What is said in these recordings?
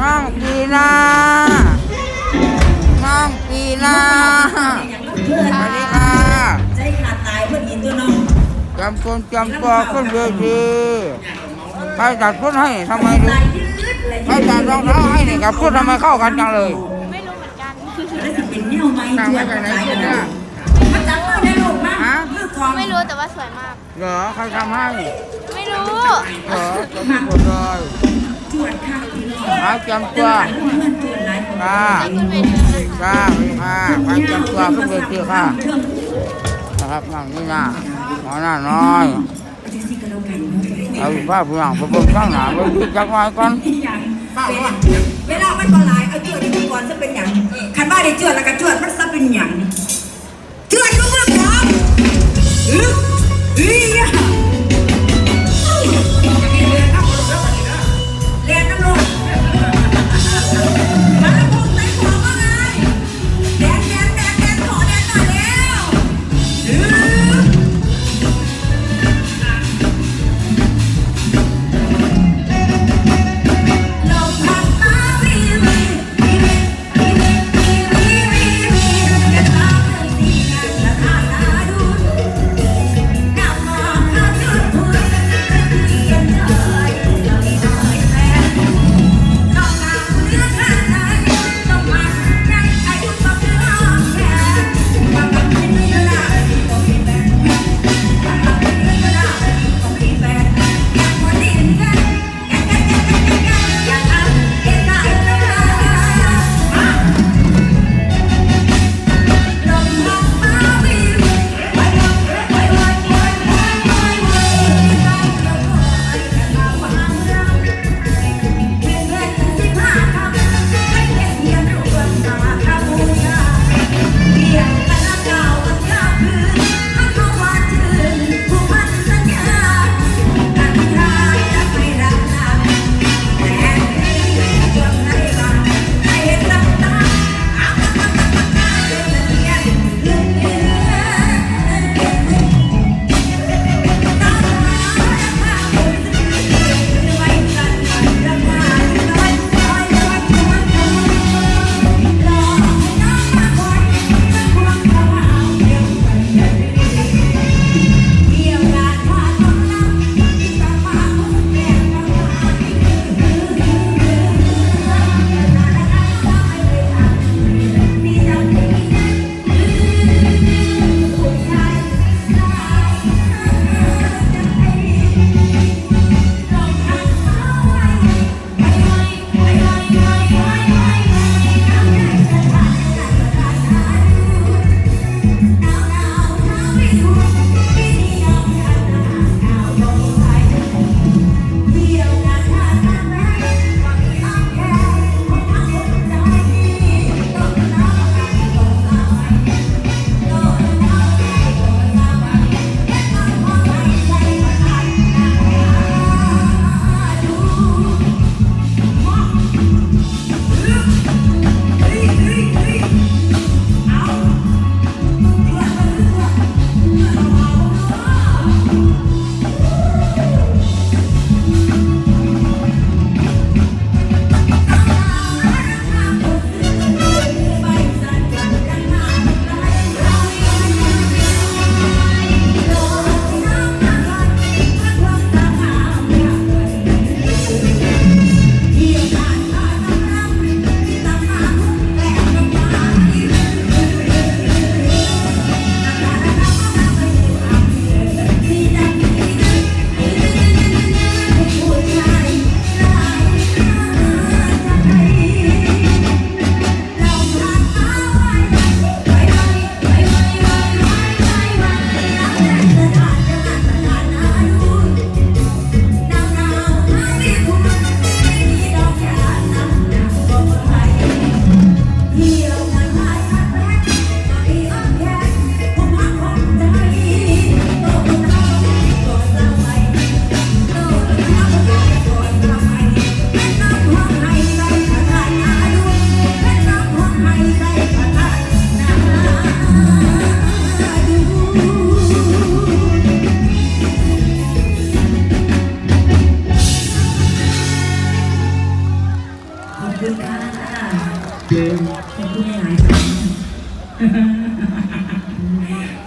น้องปีนาน้องปีนาสวัสดีค่ะใจขาดตายเพื่ออีตัวน้องจำคนจำตัวขึ้นเวทีใครตัดพุทให้ทำไมดูตายยืดเลยใครตัดรองเท้าให้นี่กับพุททำไมเข้ากันจังเลย ไม่รู้เหมือนกันแล้วจะเป็นแนวไหมสั่งมาจากไหนกินเนี่ยมาจับมือได้ลูกมาฮะมือของไม่รู้แต่ว่าสวยมาก เหรอใครทำให้ ไม่รู้ เหรอจะไม่หมดเลย จวดข้าวพี่น้องหาจำตัวเพื่อนจวดหลายคนค่ะขึ้นเวทีเลยค่ะค่ะสวัสดีค่ะใครจำตัวขึ้นเวทีค่ะนะครับนั่งนี่นะหมอหน้าน้อยจะสิกันแล้วกันเอาอยู่ภาพเพื่อนไปเบิ่งข้างหน้าไปดูจักหน่อยก่อนอย่างเวลามันก็หลายเอาจวดที่ก่อนจะเป็นอย่างคันว่าได้จวดแล้วก็จวดมันจะเป็นอย่างจวดก็เมื่อพร้อมอึ๊บอีย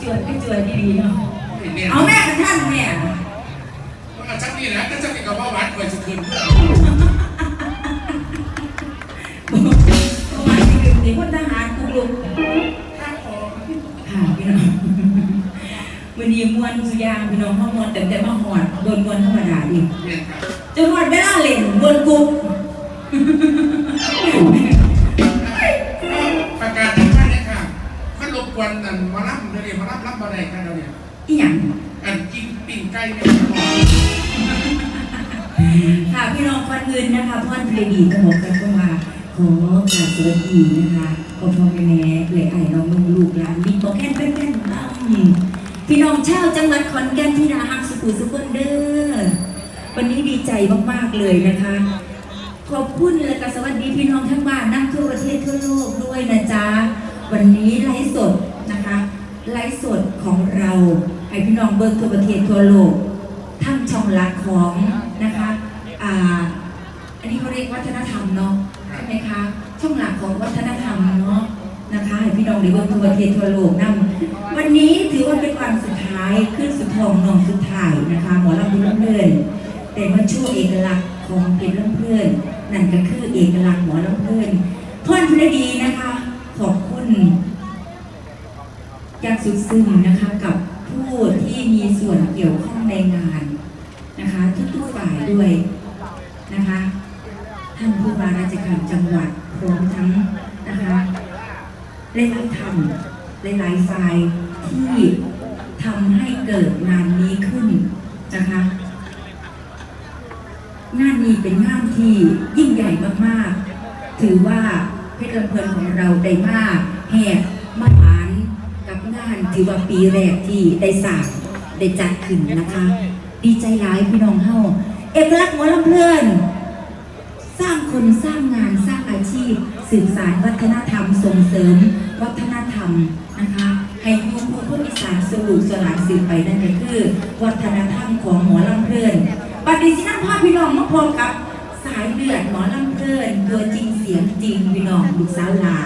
จวดก็เจวดดีเนาะเอาแม่กันท่านเนี่ยมัาจะนี่นะก็จะมีกระเพาะวัดไว้สุดคืนเพื่อมาที่ดื่มในพลทหารกุลุกค่ะพี่น้องวันนี้มวนสุยางพี่น้องข้อมวนแต่แต่มาหอดโดนมวนธรรมดาอีกจะหอดไม่ร่าเลยมวนกุ๊ก มันรบกวนอันมารับเดี๋ยวมารับรับมาได้ค่ะเราเนี่ยอีหยังอันกินปิ้งไก่เนี่ยครับผมค่ะพี่น้องคนอื่นนะคะพ่อนเพลดีก็บอกกันว่าขอกราบสวัสดีนะคะพ่อพ่อแม่แม่เลยไอ้น้องนุ่งลูกหลานบิ๊กบอกแค่นเป็นเป็นบ้างพี่น้องชาวจังหวัดขอนแก่นที่นาฮักสุขุสุขนเด้อวันนี้ดีใจมากๆเลยนะคะ ขอบคุณและก็สวัสดีพี่น้องทั้งบ้านนั่งทั่วประเทศทั่วโลกด้วยนะจ๊ะวันนี้ไลฟ์สด นะคะไลฟ์สดของเราให้พี่น้องเบิร์ทั่วประเทศทั่วโลกทั้งช่องหลักของนะคะอ่าอันนี้เขาเรียกวัฒนธรรมเนาะใช่ไหมคะช่องหลักของวัฒนธรรมเนาะนะคะให้พี่น้องได้เบิร์ทั่วประเทศทั่วโลกนั่งวันนี้ถือว่าเป็นวันสุดท้ายขึ้นสุดทองนองสุดท้ายนะคะหมอลำบุญลำเลินแต่มาช่วเอกลักษณ์ของเพชรลำเพลินนั่นก็คือเอกลักษณ์หมอลำเพลินพ่อนพระดีนะคะขอบคุณ สุดซึ้งนะคะกับผู้ที่มีส่วนเกี่ยวข้องในงานนะคะทุกๆฝ่ายด้วยนะคะท่านผู้ว่าราชการจังหวัดพร้อมทั้งนะคะหลายๆท่านหลายๆฝ่ายที่ทำให้เกิดงานนี้ขึ้นนะคะงานนี้เป็นงานที่ยิ่งใหญ่มากๆ ถือว่าเพชรลำเพลินของเราได้มากแหกมาหา ถือว่าปีแรกที่ได้สร้างได้จัดขึ้นนะคะ ดีใจหลายพี่น้องเฮาเอกลักษณ์หมอลำเพลินสร้างคนสร้างงานสร้างอาชีพสืบสานวัฒนธรรมส่งเสริม วัฒนธรรมนะคะให้ยูทูบผู้อีสานสรุปสลายสืบไปนั่นก็คือ วัฒนธรรมของหมอลำเพลินปฏิสินภาพพี่น้องมาพร้อมกับสายเลือดหมอลำเพลินตัวจริงเสียงจริงพี่น้องลูกสาวลา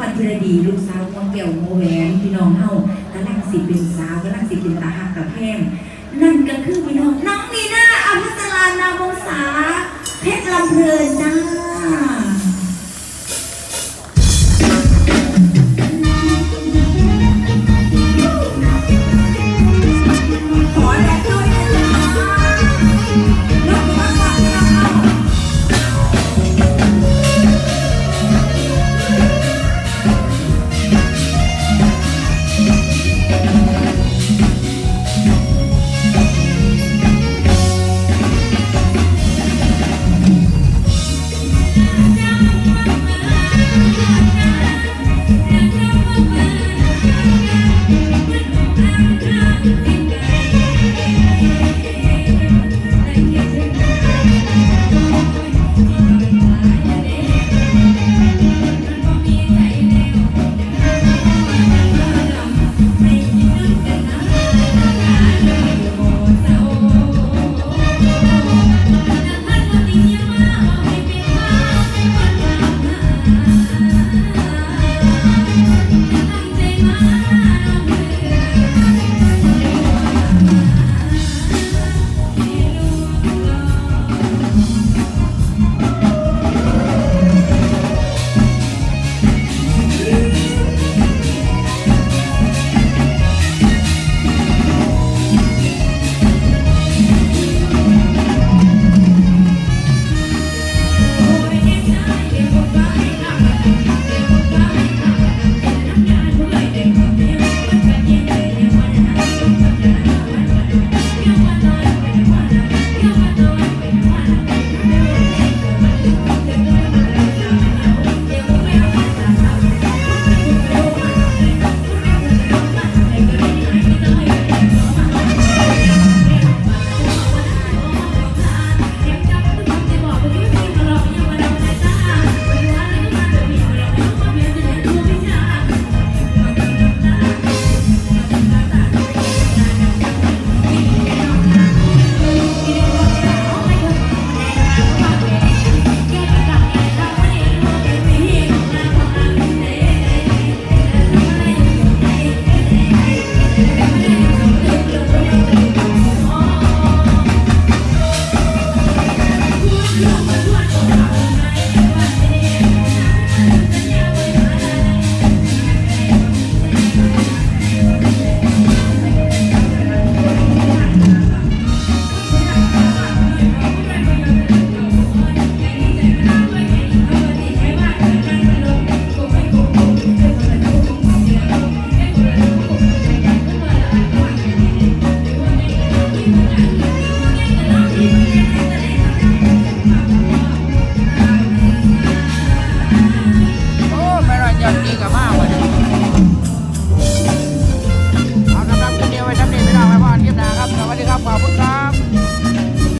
อนพิรดีลูกสาวมวงแก้วโมแหวนพี่น้องเฮากำลังสิเป็นสาวกำลังสิเป็นตาหักกับแพงนั่นก็คือพี่น้องน้องนีน่าอภิสรานามวงศาเพชรลำเพลินจ้า